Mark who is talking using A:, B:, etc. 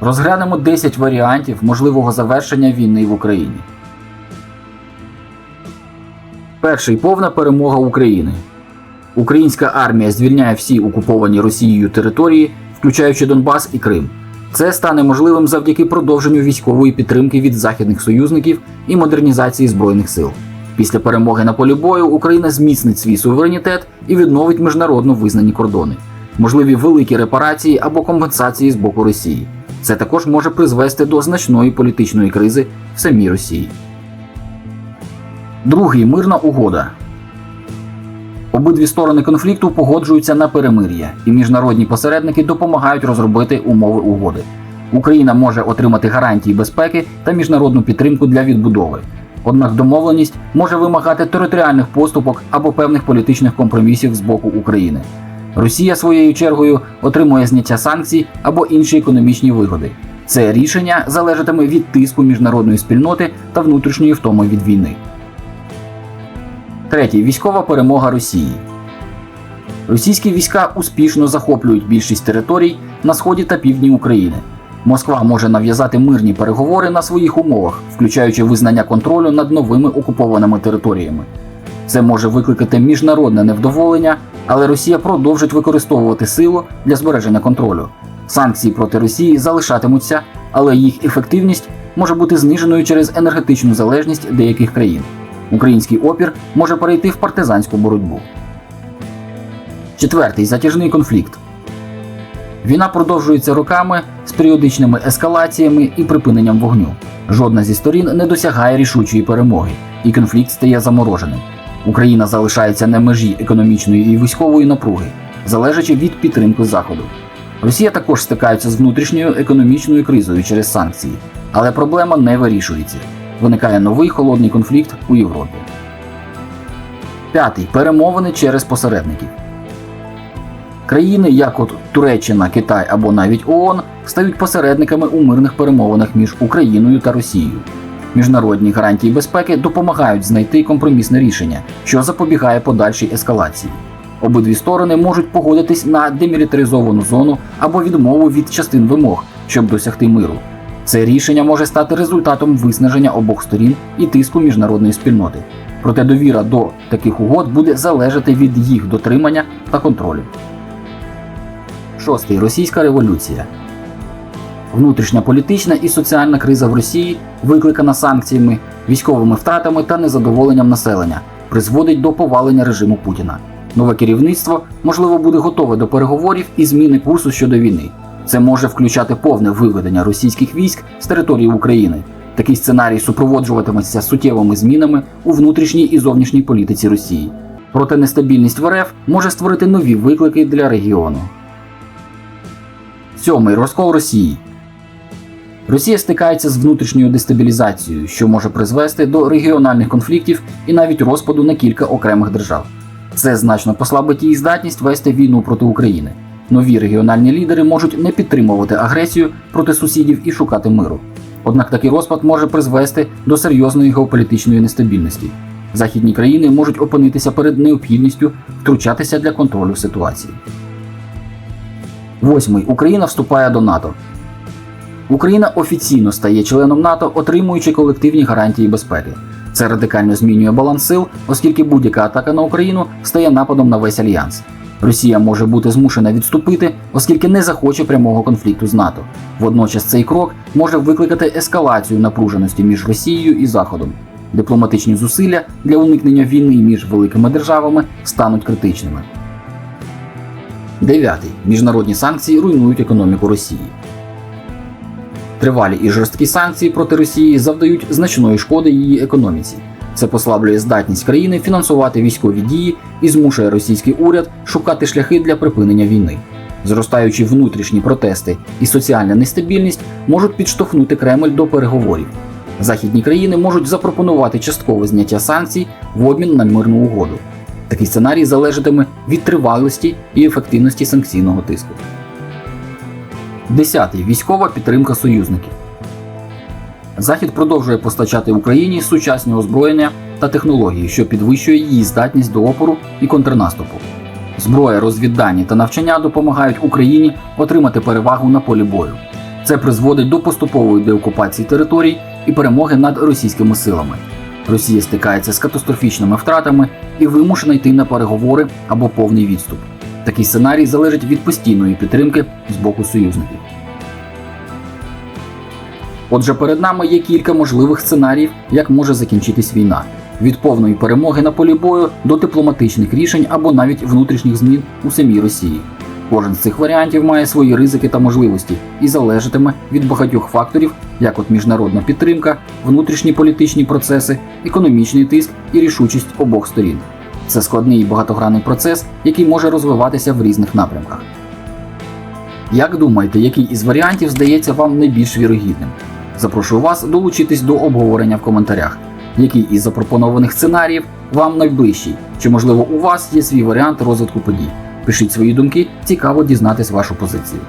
A: Розглянемо 10 варіантів можливого завершення війни в Україні. Перший повна перемога України. Українська армія звільняє всі окуповані Росією території, включаючи Донбас і Крим. Це стане можливим завдяки продовженню військової підтримки від західних союзників і модернізації збройних сил. Після перемоги на полі бою Україна зміцнить свій суверенітет і відновить міжнародно визнані кордони, можливі великі репарації або компенсації з боку Росії. Це також може призвести до значної політичної кризи в самій Росії. Другий мирна угода. Обидві сторони конфлікту погоджуються на перемир'я, і міжнародні посередники допомагають розробити умови угоди. Україна може отримати гарантії безпеки та міжнародну підтримку для відбудови. Однак домовленість може вимагати територіальних поступок або певних політичних компромісів з боку України. Росія своєю чергою отримує зняття санкцій або інші економічні вигоди. Це рішення залежатиме від тиску міжнародної спільноти та внутрішньої втоми від війни. Третє військова перемога Росії. Російські війська успішно захоплюють більшість територій на сході та півдні України. Москва може нав'язати мирні переговори на своїх умовах, включаючи визнання контролю над новими окупованими територіями. Це може викликати міжнародне невдоволення, але Росія продовжить використовувати силу для збереження контролю. Санкції проти Росії залишатимуться, але їх ефективність може бути зниженою через енергетичну залежність деяких країн. Український опір може перейти в партизанську боротьбу. Четвертий затяжний конфлікт. Війна продовжується роками з періодичними ескалаціями і припиненням вогню. Жодна зі сторін не досягає рішучої перемоги, і конфлікт стає замороженим. Україна залишається на межі економічної і військової напруги, залежачи від підтримки Заходу. Росія також стикається з внутрішньою економічною кризою через санкції, але проблема не вирішується. Виникає новий холодний конфлікт у Європі. П'ятий перемовини через посередників. Країни, як от Туреччина, Китай або навіть ООН, стають посередниками у мирних перемовинах між Україною та Росією. Міжнародні гарантії безпеки допомагають знайти компромісне рішення, що запобігає подальшій ескалації. Обидві сторони можуть погодитись на демілітаризовану зону або відмову від частин вимог, щоб досягти миру. Це рішення може стати результатом виснаження обох сторін і тиску міжнародної спільноти. Проте довіра до таких угод буде залежати від їх дотримання та контролю. Шостий російська революція. Внутрішня політична і соціальна криза в Росії, викликана санкціями, військовими втратами та незадоволенням населення, призводить до повалення режиму Путіна. Нове керівництво можливо буде готове до переговорів і зміни курсу щодо війни. Це може включати повне виведення російських військ з території України. Такий сценарій супроводжуватиметься суттєвими змінами у внутрішній і зовнішній політиці Росії. Проте нестабільність в РФ може створити нові виклики для регіону. Сьомий розкол Росії. Росія стикається з внутрішньою дестабілізацією, що може призвести до регіональних конфліктів і навіть розпаду на кілька окремих держав. Це значно послабить її здатність вести війну проти України. Нові регіональні лідери можуть не підтримувати агресію проти сусідів і шукати миру. Однак такий розпад може призвести до серйозної геополітичної нестабільності. Західні країни можуть опинитися перед необхідністю втручатися для контролю ситуації. Восьмий Україна вступає до НАТО. Україна офіційно стає членом НАТО, отримуючи колективні гарантії безпеки. Це радикально змінює баланс сил, оскільки будь-яка атака на Україну стає нападом на весь альянс. Росія може бути змушена відступити, оскільки не захоче прямого конфлікту з НАТО. Водночас цей крок може викликати ескалацію напруженості між Росією і Заходом. Дипломатичні зусилля для уникнення війни між великими державами стануть критичними. Дев'ятий. Міжнародні санкції руйнують економіку Росії. Тривалі і жорсткі санкції проти Росії завдають значної шкоди її економіці. Це послаблює здатність країни фінансувати військові дії і змушує російський уряд шукати шляхи для припинення війни. Зростаючі внутрішні протести і соціальна нестабільність можуть підштовхнути Кремль до переговорів. Західні країни можуть запропонувати часткове зняття санкцій в обмін на мирну угоду. Такий сценарій залежатиме від тривалості і ефективності санкційного тиску. Десятий військова підтримка союзників. Захід продовжує постачати Україні сучасні озброєння та технології, що підвищує її здатність до опору і контрнаступу. Зброя, розвіддані та навчання допомагають Україні отримати перевагу на полі бою. Це призводить до поступової деокупації територій і перемоги над російськими силами. Росія стикається з катастрофічними втратами і вимушена йти на переговори або повний відступ. Такий сценарій залежить від постійної підтримки з боку союзників. Отже, перед нами є кілька можливих сценаріїв, як може закінчитись війна: від повної перемоги на полі бою до дипломатичних рішень або навіть внутрішніх змін у самій Росії. Кожен з цих варіантів має свої ризики та можливості і залежатиме від багатьох факторів, як от міжнародна підтримка, внутрішні політичні процеси, економічний тиск і рішучість обох сторін. Це складний і багатогранний процес, який може розвиватися в різних напрямках. Як думаєте, який із варіантів здається вам найбільш вірогідним? Запрошую вас долучитись до обговорення в коментарях. Який із запропонованих сценаріїв вам найближчий? Чи можливо у вас є свій варіант розвитку подій? Пишіть свої думки, цікаво дізнатись вашу позицію.